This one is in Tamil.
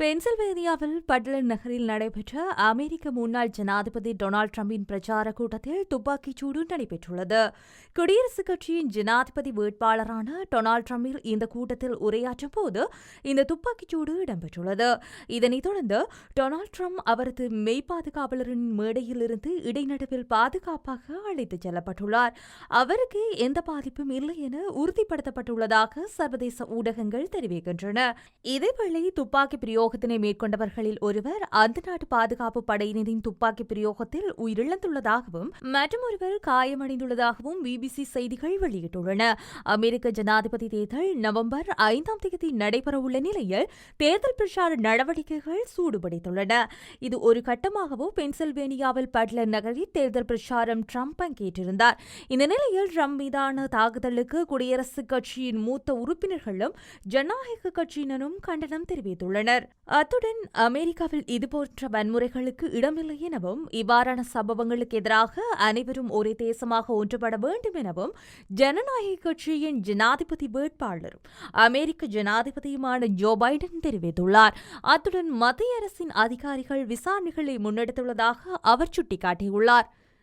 பென்சில்வேனியாவில் பட்லர் நகரில் நடைபெற்ற அமெரிக்க முன்னாள் ஜனாதிபதி டொனால்டு டிரம்பின் பிரச்சார கூட்டத்தில் துப்பாக்கிச் சூடு நடைபெற்றுள்ளது. குடியரசுக் கட்சியின் ஜனாதிபதி வேட்பாளரான டொனால்டு டிரம்பில் இந்த கூட்டத்தில் உரையாற்றும் போது இந்த துப்பாக்கிச் சூடு இடம்பெற்றுள்ளது. இதனைத் தொடர்ந்து டொனால்டு ட்ரம்ப் அவரது மெய் பாதுகாவலரின் மேடையில் இருந்து இடைநடுவில் பாதுகாப்பாக அழைத்துச் செல்லப்பட்டுள்ளார். அவருக்கு எந்த பாதிப்பும் இல்லை என உறுதிப்படுத்தப்பட்டுள்ளதாக சர்வதேச ஊடகங்கள் தெரிவிக்கின்றன. இதேவேளை துப்பாக்கி பிரயோகத்தினை மேற்கொண்டவர்களில் ஒருவர் அந்த நாட்டு பாதுகாப்பு படையினரின் துப்பாக்கி பிரயோகத்தில் உயிரிழந்துள்ளதாகவும் மற்றொருவர் காயமடைந்துள்ளதாகவும் பிபிசி செய்திகள் வெளியிட்டுள்ளன. அமெரிக்க ஜனாதிபதி தேர்தல் நவம்பர் ஐந்தாம் தேதி நடைபெறவுள்ள நிலையில் தேர்தல் பிரச்சார நடவடிக்கைகள் சூடுபிடித்துள்ளன. இது ஒரு கட்டமாகவும் பென்சில்வேனியாவில் பட்லர் நகரில் தேர்தல் பிரச்சாரம் ட்ரம்ப் பங்கேற்றிருந்தார். இந்த நிலையில் ட்ரம்ப் மீதான தாக்குதலுக்கு குடியரசுக் கட்சியின் மூத்த உறுப்பினர்களும் ஜனநாயக கட்சியினரும் கண்டனம் தெரிவித்துள்ளனர். அத்துடன் அமெரிக்காவில் இதுபோன்ற வன்முறைகளுக்கு இடமில்லை எனவும் இவ்வாறான சம்பவங்களுக்கு எதிராக அனைவரும் ஒரே தேசமாக ஒன்றுபட வேண்டும் எனவும் ஜனநாயக கட்சியின் ஜனாதிபதி வேட்பாளரும் அமெரிக்க ஜனாதிபதியுமான ஜோ பைடன் தெரிவித்துள்ளார். அத்துடன் மத்திய அரசின் அதிகாரிகள் விசாரணைகளை முன்னெடுத்துள்ளதாக அவர் சுட்டிக்காட்டியுள்ளார்.